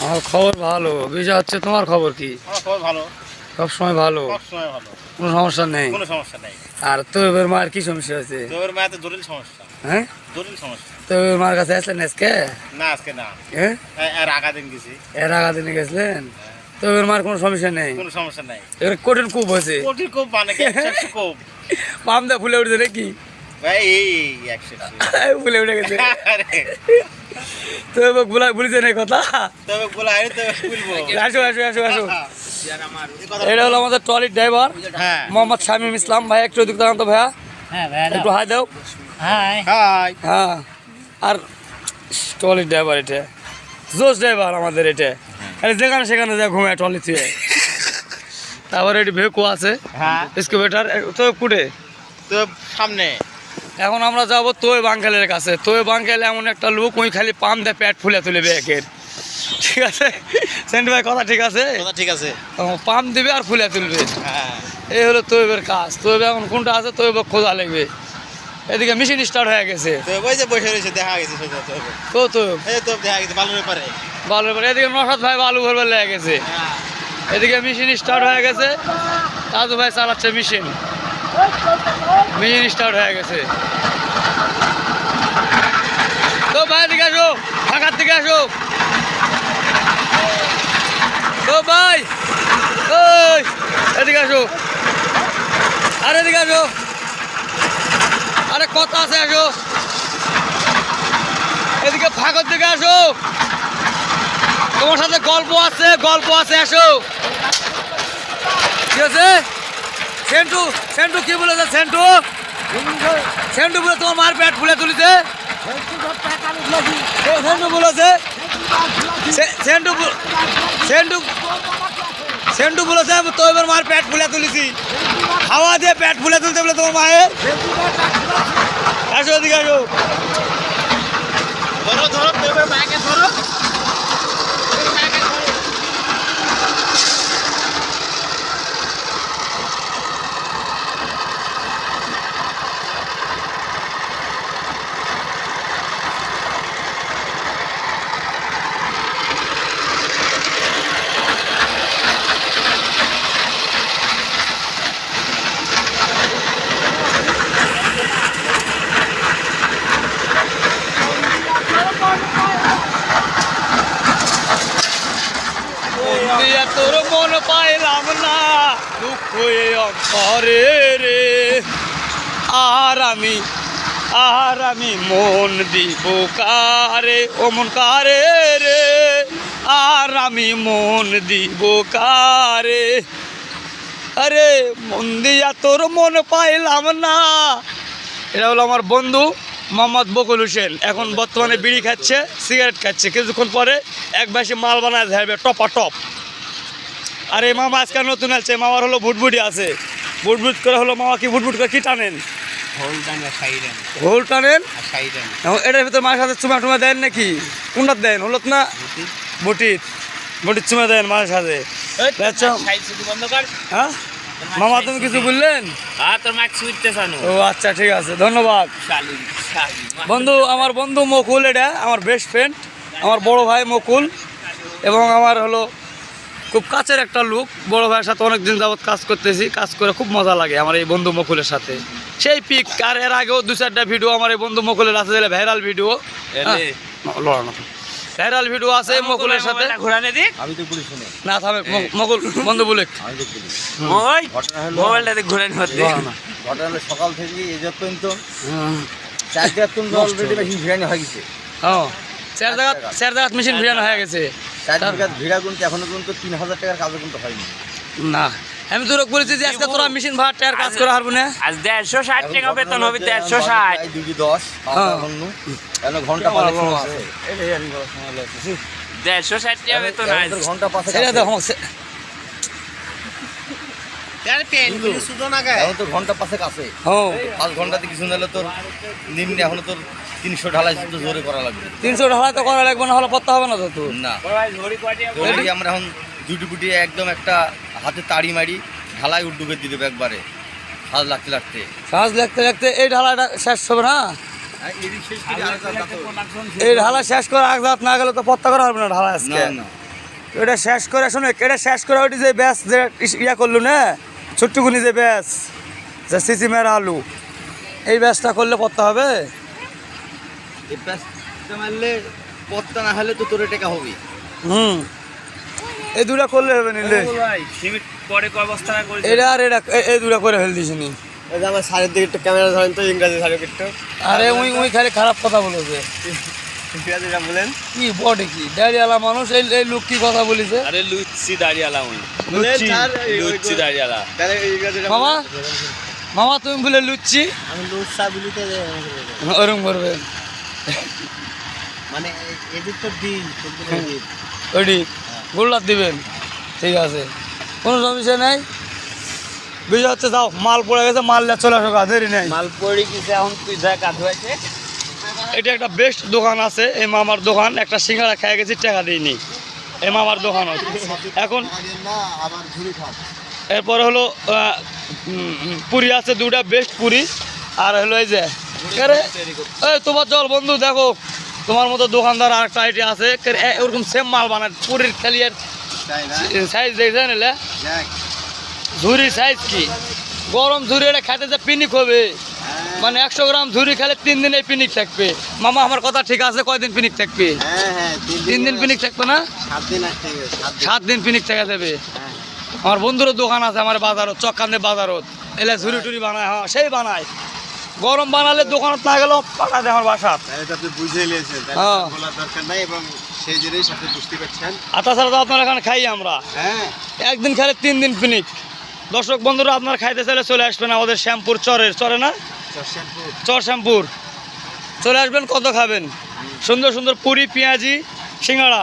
আমার খবর ভালো। বিজয় হচ্ছে তোমার খবর কি? সব সময় ভালো। কোনো সমস্যা নেই? আর তো এবার মায়ের কি সমস্যা আছে হ্যাঁ? জটিল সমস্যা। তো এবার মার কাছে আসলেন আজকে? না আজকে না। হ্যাঁ এর আগা দিন গেছি। এর আগা দিনে গেছিলেন? তো এবার মার কোনো সমস্যা নেই? কোনো সমস্যা নাই। কঠিন কূপ হয়েছে। কোটি কোপ মানে পাম দা ফুলে উঠছে নাকি? ভাই এই একশো উঠে গেছে। তো এবার ভুলা না কথা? তবে বলা আরে তবে বলব আসো আসো আসো আসো এটা হলো আমাদের ট্রলির ড্রাইভার হ্যাঁ। মোহাম্মদ শামীম ইসলাম। ভাই একটু দিক তো ভাইয়া। হ্যাঁ একটু হাই দাও। হাই। হাই। হ্যাঁ। আর ট্রলির ড্রাইভার এটা। জোস ড্রাইভার আমাদের এটা। আরে যেখানে সেখানে যা ঘুমায় ট্রলি থুয়ে। তারপরে এটি ভেকু আছে। হ্যাঁ। স্কুবেটার তো কুটে। তো সামনে। এখন আমরা যাব তোয় বাঙ্কালের কাছে। তোয় বাঙ্কালে এমন একটা লোক ওই খালি পাম দেয় প্যাট ফুলে তুলে ব্যাগের ঠিক আছে? সেন্ট ভাই কথা ঠিক আছে? কথা ঠিক আছে। পাম দিবে আর ফুলে তুলবে। হ্যাঁ। এই হলো তৈবের কাজ। তৈবে এখন কোনটা আছে? তৈবে খোঁজা লাগবে। এদিকে মেশিন স্টার্ট হয়ে গেছে। ওই যে বসে রয়েছে দেখা গেছে তো তো দেখা গেছে ভালো ব্যাপারে বালু এবার এদিকে নসাদ ভাই বালু ভরবার লেগে গেছে। হ্যাঁ। এদিকে মেশিন স্টার্ট হয়ে গেছে। দাদু ভাই চালাচ্ছে মেশিন। মেশিন স্টার্ট হয়ে গেছে। তো ভাই, এদিকে আসো ফাঁকার দিকে আসো। তো ভাই এদিকে আসো। আরে, এদিকে আসো। আরে, কথা আছে, আসো। এদিকে ফাঁকার দিকে আসো। তোমার সাথে গল্প আছে গল্প আছে, আসো। ঠিক আছে সেন্টু সেন্টু কি বলেছে সেন্টু? সেন্টু বলে তোমার মার পেট ফুলে তুলিছে। ও, সেন্টু বলেছে। সেন্টু সেন্টু সেন্টু বলেছে তো এবার মার পেট ফুলে তুলেছি। হাওয়া দিয়ে পেট ফুলে তুলতে বলে তোমার মায়ের? আসো ওদিকে আসো ধরো ধরো পেপার মাকে ধরো দিয়া তোর মন পাইলাম না এ অন্তরে রে, আর আমি আর আমি মন দিব কারে? ও মন কারে রে, আর আমি মন দিব কারে? আরে, মন দিয়া তোর মন পাইলাম না। এটা হলো আমার বন্ধু মোহাম্মদ বকুল হোসেন। এখন বর্তমানে বিড়ি খাচ্ছে, সিগারেট খাচ্ছে। কিছুক্ষণ পরে এক বাসে মাল বানায় যাবে টপা টপ আর এই মামা আজকাল নতুন আছে মামার হলো ভুটভুটি আছে। ভুটভুট করে হলো মামা কি ভুটভুট করে কি টানেন? হোল টানেন? এটার ভিতরে মায়ের সাথে চুমা টুমা দেন নাকি? কোনটা দেন হলত না? বটির বটির চুমা দেন মায়ের সাথে। হ্যাঁ? মামা তুমি কিছু বললেন? জানো ও আচ্ছা ঠিক আছে ধন্যবাদ। বন্ধু আমার বন্ধু মকুল এটা আমার বেস্ট ফ্রেন্ড আমার বড় ভাই মকুল এবং আমার হলো খুব কাছের একটা লোক বড় ভাইয়ের সাথে অনেক দিন যাবৎ কাজ করতেছি কাজ করে খুব মজা লাগে আমার এই বন্ধু মকুলের সাথে। সেই পিক আর এর আগেও দু চারটা ভিডিও আমার এই বন্ধু মকুলের আছে যেটা ভাইরাল ভিডিও। ভাইরাল ভিডিও আছে মকুলের সাথে। ঘোরানে দিক আমি তো পুলিশ শুনে না থামে মকুল বন্ধু বলে। আমি তো পুলিশ। ওই ঘটনা মোবাইলটা দিক। ঘোরানি হতে ঘটনা হলো সকাল থেকে এই যত পর্যন্ত চার জায়গা পর্যন্ত অলরেডি মেশিন ভিড়ানি হয়ে গেছে। হ্যাঁ চার জায়গা চার জায়গা মেশিন ভিড়ানো হয়ে গেছে। চার জায়গা ভিড়া কিন্তু এখনও পর্যন্ত তিন হাজার টাকার কাজও কিন্তু হয়নি। না আমি তোর বলেছি যে আজকে তোরা মেশিন ভাড়া টায়ার কাজ করা হারবো না। আজ দেড়শো ষাট টাকা বেতন হবে দেড়শো ষাট। দুটি দশ হ্যাঁ। কেন ঘণ্টা দেড়শো ষাট টাকা বেতন ঘণ্টা পাঁচেক এটা আছে। দেখো এখন তোর ঘণ্টা হ্যাঁ। পাঁচ ঘন্টাতে কিছু তোর নিম্নে এখনও তোর তিনশো ঢালাই জোরে করা লাগবে। তিনশো ঢালাই তো করা লাগবে না হলে পড়তে হবে না তো তোর। না। আমরা এখন দুটি বুটি একদম একটা হাতে তাড়ি মারি ঢালাই উড্ডুকে দিয়ে দেবো একবারে। সাজ লাগতে লাগতে। সাজ লাগতে লাগতে এই ঢালাইটা শেষ হবে না? আরেকটা এই ঢালা শেষ করে আগ না গেলে তো পত্তা করা হবে না ঢালা আজকে। না না। এটা শেষ করে শোনো এটা শেষ করে ওটি যে ব্যাস যে ইয়া করলু না ছোট্টুকুনি যে ব্যাস যে সিসিমের আলু এই ব্যাসটা করলে পত্তা হবে? এই মারলে না হলে তো তোর টাকা হবে হুম। এই দুটা করলে হবে নিলে। এটা আর এটা এই দুটা করে ফেল দিছিনি এই যে আমার সারের দিকে একটু ক্যামেরা ধরেন তো ইংরাজি সারের একটু। আরে উই উই খালি খারাপ কথা বলেছে। বলেন। কি বটে কি? দাঁড়িয়ালা মানুষ এই লোক কি কথা বলিছে? আরে দাঁড়িয়ালা স্যার, এই- দাঁড়িয়ালা মামা মামা তুমি বলে লুচ্ছি। আমি লুসা বলিতে ওরম করবেন মানে এদিক তো দিন ওইটি গোল্লার দিবেন। ঠিক আছে। কোনো সমস্যা নাই। বিষয় হচ্ছে যাও মাল পড়ে গেছে মাল নিয়ে চলে আসো দেরি নেই। মাল পড়ে গেছে এখন তুই যা কাঁধ হয়েছে এটা একটা বেস্ট দোকান আছে এই মামার দোকান। একটা সিঙ্গাড়া খেয়ে গেছি টাকা দিইনি। এই মামার দোকান এখন এরপরে হলো পুরি আছে দুটা বেস্ট পুরি। আর হলো এই যে এই তোমার জল বন্ধু দেখো তোমার মতো দোকানদার আর একটা আইটি আছে এ- ওরকম সেম মাল বানায় পুরীর খেলিয়ার সাইজ দেখছেন এলে ঝুরির সাইজ কি? গরম ঝুরি এটা খাইতে যে পিনিক হবে। মানে একশো গ্রাম ঝুরি খেলে তিন দিনে পিনিক থাকবে। মামা আমার কথা ঠিক আছে কয়দিন পিনিক থাকবে? হ্যাঁ হ্যাঁ তিন দিন পিনিক থাকবে না? সাত দিন পিনিক থেকে যাবে। হ্যাঁ। আমার বন্ধুরও দোকান আছে আমার বাজারত চক্কান্দে বাজারত। এলে ঝুরি টুরি বানায় হ্যাঁ সেই বানায়। গরম বানালে দোকানত না গেলেও পাঠায় দেয় আমার আপনি বুঝে নিয়েছেন তাহলে হ্যাঁ। তো বলার দরকার নাই এবং সেই জিনিস আপনি বুঝতে পারছেন। আর তাছাড়া তো আপনার এখানে খাই আমরা। হ্যাঁ। একদিন খেলে তিন দিন পিনিক। দর্শক বন্ধুরা আপনার খাইতে চাইলে চলে আসবেন আমাদের শ্যামপুর চরের চরে না? চর শ্যাম্পুর। চলে আসবেন কত খাবেন? সুন্দর সুন্দর পুরি পেঁয়াজি সিঙ্গাড়া।